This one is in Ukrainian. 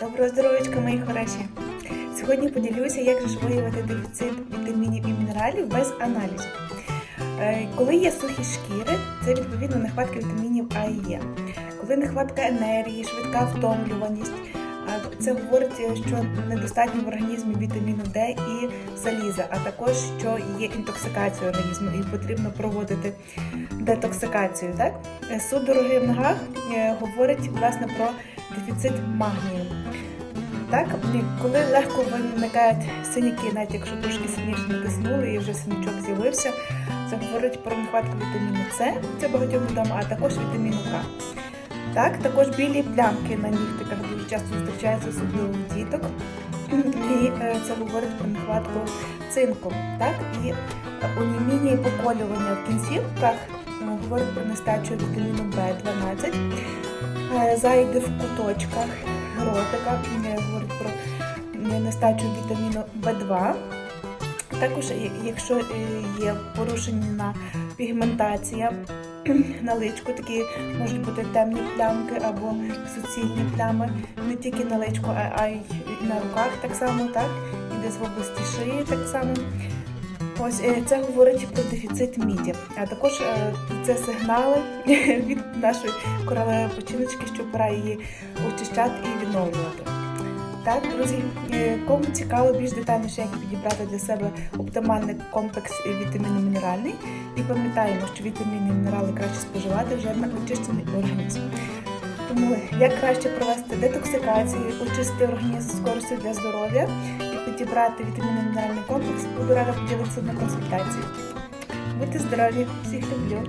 Доброго здоров'ячка, мої хороші! Сьогодні поділюся, як же ж виявити дефіцит вітамінів і мінералів без аналізу. Е, Коли є сухі шкіри, це відповідно нехватка вітамінів А і Е. Коли нехватка енергії, швидка втомлюваність, це говорить, що недостатньо в організмі вітаміну Д і заліза, а також що є інтоксикація організму і потрібно проводити детоксикацію. Так? Е, Судороги в ногах е, говорить власне про дефіцит магнію. Так, коли легко виникають синяки, навіть якщо трошки сильніше натиснули і вже синячок з'явився, це говорить про нехватку вітаміну С, це багатьом відомо, а також вітаміну К. Так, також білі плямки на нігтиках дуже часто зустрічаються особливо у діток. І е, це говорить про нехватку цинку. Так, і оніміння і поколювання в кінцівках е, говорить про нестачу вітаміну В12, Е, зайди в куточках ротика, е, говорить про е, нестачу вітаміну В2. Також, е, якщо е, є порушена пігментація на личку, такі можуть бути темні плямки або суцільні плями, не тільки на личку, а й на руках так само, так, і десь в області шиї так само. Ось е, це говорить про дефіцит міді, а також е, це сигнали від нашої коралевої печіночки, що пора її очищати і відновлювати. Так, друзі, кому цікаво більш детальніше, як підібрати для себе оптимальний комплекс вітамінно мінеральний, і пам'ятаємо, що вітаміни і мінерали краще споживати вже на очищений організм. Тому як краще провести детоксикацію, очистити організм з користю для здоров'я підібрати вітамінно-мінеральний комплекс, буду рада поділитися на консультації. Будьте здорові, всіх люблю!